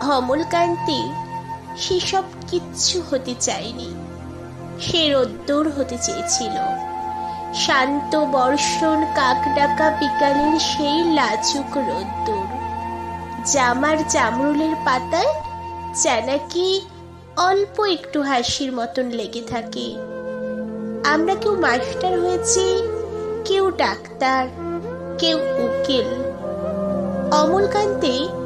অমলকান্তি সেসব কিচ্ছু হতে চায়নি। সে রোদ্দুর হতে চেয়েছিল। শান্ত বর্ষণ কাক ডাকা বিকালের সেই লাজুক রোদ্দুর জামার জামরুলের পাতায় চানাকি অল্প একটু হাসির মতন লেগে থাকে। আমরা কেউ মাস্টার হয়েছি, কেউ ডাক্তার, কেউ উকিল। অমলকান্তে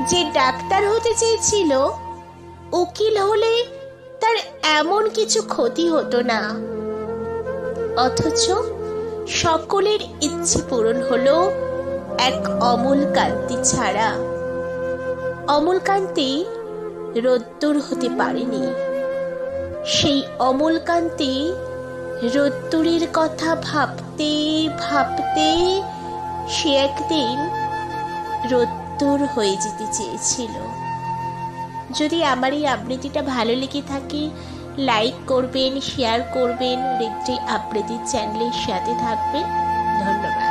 যে ডাক্তার হতে চেয়েছিল, উকিল হলে তার এমন কিছু ক্ষতি হতো না। অথচ সকলের ইচ্ছে পূরণ হলো এক অমল কান্তি ছাড়া। অমল কান্তি রোদ্দুর হতে পারেনি। সেই অমল কান্তি রোদ্দুরের কথা ভাবতে ভাবতে সে একদিন রোদ্দুর হয়ে যেতে চেয়েছিল। যদি আমার এই আবৃত্তিটা ভালো লেগে থাকে লাইক করবেন শেয়ার করবেন রেড্ডি আবৃত্তির চ্যানেলের সাথে থাকবেন। ধন্যবাদ।